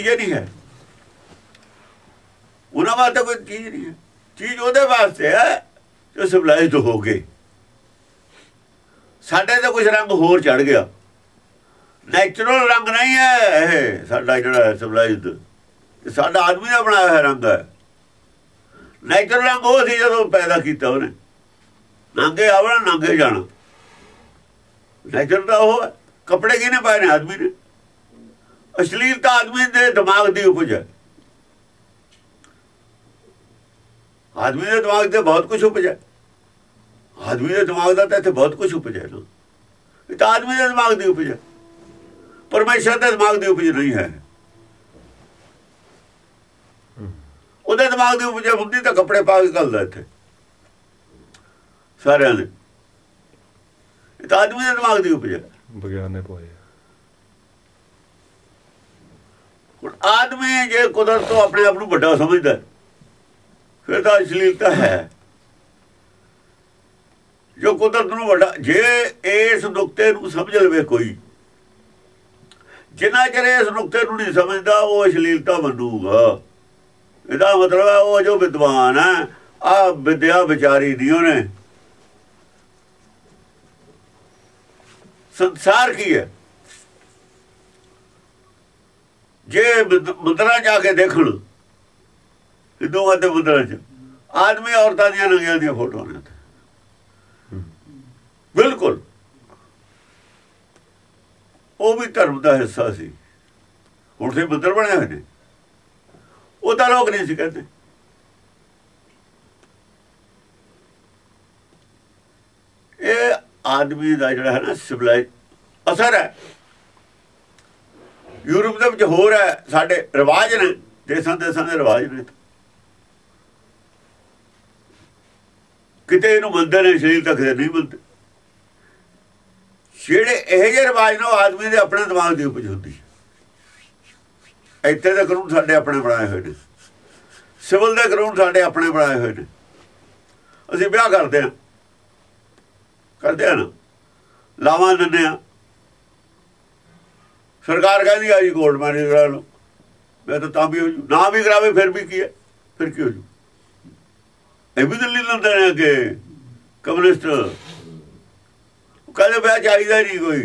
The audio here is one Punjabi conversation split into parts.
ਚੀਜ਼ ਨਹੀਂ ਹੈ। ਉਹਨਾਂ ਵਾਸਤੇ ਕੋਈ ਚੀਜ਼ ਨਹੀਂ ਹੈ। ਚੀਜ਼ ਉਹਦੇ ਵਾਸਤੇ ਹੈ ਜੋ ਸਿਵਲਾਈਜ਼ਡ ਹੋ ਗਏ। ਸਾਡੇ ਤੇ ਕੁਝ ਰੰਗ ਹੋਰ ਚੜ ਗਿਆ। ਨੈਚੁਰਲ ਰੰਗ ਨਹੀਂ ਹੈ ਇਹ, ਸਾਡਾ ਜਿਹੜਾ ਸਿਵਲਾਈਜ਼ਡ ਸਾਡਾ ਆਦਮੀ ਦਾ ਬਣਾਇਆ ਹੋਇਆ ਰੰਗ ਹੈ। ਨੈਚੁਰਲ ਰੰਗ ਉਹ ਸੀ ਜਦੋਂ ਪੈਦਾ ਕੀਤਾ ਉਹਨੇ। ਨੰਗੇ ਆਵਣਾ, ਨੰਗੇ ਜਾਣਾ। ਨੈਚੁਰਲ ਦਾ ਉਹ ਹੈ। ਕੱਪੜੇ ਕਿਹਨੇ ਪਾਏ ਨੇ? ਆਦਮੀ ਨੇ। ਅਸ਼ਲੀਲਤਾ ਆਦਮੀ ਦੇ ਦਿਮਾਗ ਦੀ ਉਪਜ ਹੈ। ਆਦਮੀ ਦੇ ਦਿਮਾਗ ਤੇ ਬਹੁਤ ਕੁਝ ਉਪਜ ਹੈ। ਆਦਮੀ ਦੇ ਦਿਮਾਗ ਦਾ ਤਾਂ ਇੱਥੇ ਬਹੁਤ ਕੁਝ ਉਪਜ ਹੈ ਨਾ ਇਹ ਤਾਂ ਆਦਮੀ ਦੇ ਦਿਮਾਗ ਦੀ ਉਪਜ ਹੈ। ਪਰਮੇਸ਼ਰ ਦੇ ਦਿਮਾਗ ਦੀ ਉਪਜ ਨਹੀਂ ਹੈ। ਉਹਦੇ ਦਿਮਾਗ ਦੀ ਉਪਜ ਹੁੰਦੀ ਤਾਂ ਕੱਪੜੇ ਪਾ ਕੇ ਘਲਦਾ ਇੱਥੇ। ਸਾਰਿਆਂ ਨੇ ਇਹ ਤਾਂ ਆਦਮੀ ਦੇ ਦਿਮਾਗ ਦੀ ਉਪਜ ਹੈ। ਵਿਗਿਆਨ ਨੇ ਪਾਇਆ। ਹੁਣ ਆਦਮੀ ਜੇ ਕੁਦਰਤ ਤੋਂ ਆਪਣੇ ਆਪ ਨੂੰ ਵੱਡਾ ਸਮਝਦਾ ਫਿਰ ਤਾਂ ਅਸ਼ਲੀਲਤਾ ਹੈ। ਜੋ ਕੁਦਰਤ ਨੂੰ ਵੱਡਾ ਜੇ ਇਸ ਨੁਕਤੇ ਨੂੰ ਸਮਝ ਲਵੇ ਕੋਈ, ਜਿੰਨਾ ਚਿਰ ਇਸ ਨੁਕਤੇ ਨੂੰ ਨਹੀਂ ਸਮਝਦਾ, ਉਹ ਅਸ਼ਲੀਲਤਾ ਮੰਨੂਗਾ। ਇਹਦਾ ਮਤਲਬ ਹੈ ਉਹ ਜੋ ਵਿਦਵਾਨ ਹੈ ਆ ਵਿਦਿਆ ਵਿਚਾਰੀ ਦੀ ਉਹਨੇ। ਸੰਸਾਰ ਕੀ ਹੈ? ਜੇ ਮੰਦਰਾਂ ਜਾ ਕੇ ਦੇਖਣ ਹਿੰਦੂਆਂ ਦੇ ਮੰਦਰਾਂ 'ਚ, ਆਦਮੀ ਔਰਤਾਂ ਦੀਆਂ ਨੰਗੀਆਂ ਦੀਆਂ ਫੋਟੋਆਂ ਨੇ ਉੱਥੇ। ਬਿਲਕੁਲ। ਉਹ ਵੀ ਧਰਮ ਦਾ ਹਿੱਸਾ ਸੀ। ਹੁਣ ਤੇ ਮੰਦਰ ਬਣੇ ਹੋਏ ਨੇ। ਉਹ ਤਾਂ ਲੋਕ ਨਹੀਂ ਸੀ ਕਹਿੰਦੇ। ਇਹ ਆਦਮੀ ਦਾ ਜਿਹੜਾ ਹੈ ਨਾ ਸਿਵਲਾਈ ਅਸਰ ਹੈ। ਯੂਰਪ ਦੇ ਵਿੱਚ ਹੋਰ ਹੈ, ਸਾਡੇ ਰਿਵਾਜ ਨੇ ਦੇਸਾਂ ਦੇਸਾਂ ਦੇ ਰਿਵਾਜ ਨੇ। ਕਿਤੇ ਇਹਨੂੰ ਮੰਨਦੇ ਨੇ, ਸ਼ਰੀਰ ਤੱਕ ਨਹੀਂ ਮੰਨਦੇ। ਜਿਹੜੇ ਇਹ ਜਿਹੇ ਰਿਵਾਜ ਨੇ, ਉਹ ਆਦਮੀ ਦੇ ਆਪਣੇ ਦਿਮਾਗ ਦੀ ਉਪਜ ਹੁੰਦੀ ਇੱਥੇ ਦੇ ਕਾਨੂੰਨ ਸਾਡੇ ਆਪਣੇ ਬਣਾਏ ਹੋਏ ਨੇ। ਸਿਵਲ ਦੇ ਕਾਨੂੰਨ ਸਾਡੇ ਆਪਣੇ ਬਣਾਏ ਹੋਏ ਨੇ। ਅਸੀਂ ਵਿਆਹ ਕਰਦੇ ਹਾਂ। ਕਰਦੇ ਆ ਨਾ। ਲਾਵਾਂ ਦਿੰਦੇ ਆ ਸਰਕਾਰ ਕਹਿੰਦੀ ਆ ਜੀ ਕੋਰਟ ਮੈਰਿਜ ਕਰਾ ਲਓ। ਮੈਂ ਤਾਂ ਤਾਂ ਵੀ ਹੋ ਜੂ। ਨਾ ਵੀ ਕਰਾਵੇ, ਫਿਰ ਵੀ ਕੀ ਹੈ? ਫਿਰ ਕੀ ਹੋ ਜੂ? ਇਹ ਵੀ ਦਿੱਲੀ ਲੰਦੇ ਨੇ ਕਿ ਕਮਿਊਨਿਸਟ। ਕਹਿੰਦੇ ਵਿਆਹ ਚਾਹੀਦਾ ਨਹੀਂ ਕੋਈ।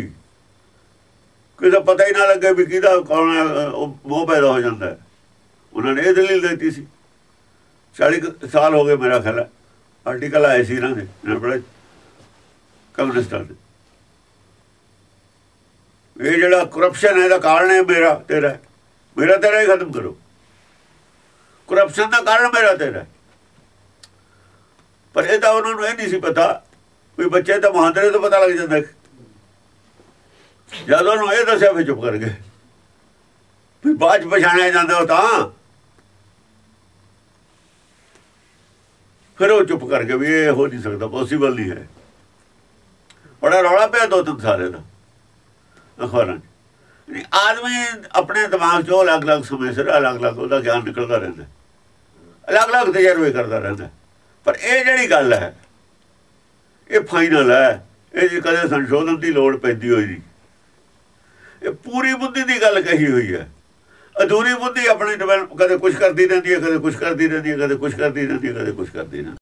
ਕਿਸੇ ਦਾ ਪਤਾ ਹੀ ਨਾ ਲੱਗੇ ਵੀ ਕਿਹਦਾ, ਕੌਣ ਹੈ, ਉਹ ਮੋਹ ਪੈਦਾ ਹੋ ਜਾਂਦਾ ਉਹਨਾਂ ਨੇ ਇਹ ਦਲੀਲ ਦਿੱਤੀ ਸੀ। 40 ਸਾਲ ਹੋ ਗਏ ਮੇਰਾ ਖਿਆਲ ਹੈ। ਆਰਟੀਕਲ ਆਏ ਸੀ ਇਹਨਾਂ ਦੇ ਕਮਿਊਨਿਸਟਾਂ ਦੇ। ਇਹ ਜਿਹੜਾ ਕਰਪਸ਼ਨ ਹੈ, ਇਹਦਾ ਕਾਰਨ ਹੈ ਮੇਰਾ, ਤੇਰਾ। ਮੇਰਾ ਤੇਰਾ ਹੀ ਖਤਮ ਕਰੋ। ਕਰਪਸ਼ਨ ਦਾ ਕਾਰਨ ਮੇਰਾ ਤੇਰਾ। ਪਰ ਇਹ ਤਾਂ ਉਹਨਾਂ ਨੂੰ ਇਹ ਨਹੀਂ ਸੀ ਪਤਾ ਵੀ ਬੱਚੇ ਤਾਂ ਮਹਾਂਦਰੇ ਤੋਂ ਪਤਾ ਲੱਗ ਜਾਂਦਾ। ਹੈ। ਜਦ ਉਹਨੂੰ ਇਹ ਦੱਸਿਆ, ਫਿਰ ਚੁੱਪ ਕਰ ਗਏ। ਵੀ ਬਾਅਦ 'ਚ ਪਛਾਣਿਆ ਜਾਂਦਾ ਉਹ ਤਾਂ। ਫਿਰ ਉਹ ਚੁੱਪ ਕਰ ਗਏ ਵੀ ਇਹ ਹੋ ਨਹੀਂ ਸਕਦਾ ਪੋਸੀਬਲ ਨਹੀਂ ਹੈ। ਬੜਾ ਰੌਲਾ ਪਿਆ ਦੋ ਤਿੰਨ ਸਾਰੇ ਦਾ ਅਖਬਾਰਾਂ 'ਚ। ਨਹੀਂ, ਆਦਮੀ ਆਪਣੇ ਦਿਮਾਗ 'ਚੋਂ ਅਲੱਗ-ਅਲੱਗ ਸਮੇਂ ਸਿਰ ਅਲੱਗ-ਅਲੱਗ ਉਹਦਾ ਗਿਆਨ ਨਿਕਲਦਾ ਰਹਿੰਦਾ। ਅਲੱਗ-ਅਲੱਗ ਤਜਰਬੇ ਕਰਦਾ ਰਹਿੰਦਾ। ਪਰ ਇਹ ਜਿਹੜੀ ਗੱਲ ਹੈ ਇਹ ਫਾਈਨਲ ਹੈ। ਇਹ ਜੀ ਕਦੇ ਸੰਸ਼ੋਧਨ ਦੀ ਲੋੜ ਪੈਂਦੀ ਹੋਈ ਨਹੀਂ। ਇਹ ਪੂਰੀ ਬੁੱਧੀ ਦੀ ਗੱਲ ਕਹੀ ਹੋਈ ਹੈ। ਅਧੂਰੀ ਬੁੱਧੀ ਆਪਣੀ ਡਿਵੈਲਪ ਕਦੇ ਕੁਝ ਕਰਦੀ ਰਹਿੰਦੀ ਹੈ ਕਦੇ ਕੁਝ ਕਰਦੀ ਰਹਿੰਦੀ ਹੈ ਕਦੇ ਕੁਝ ਕਰਦੀ ਰਹਿੰਦੀ ਹੈ ਕਦੇ ਕੁਝ ਕਰਦੀ ਰਹਿੰਦੀ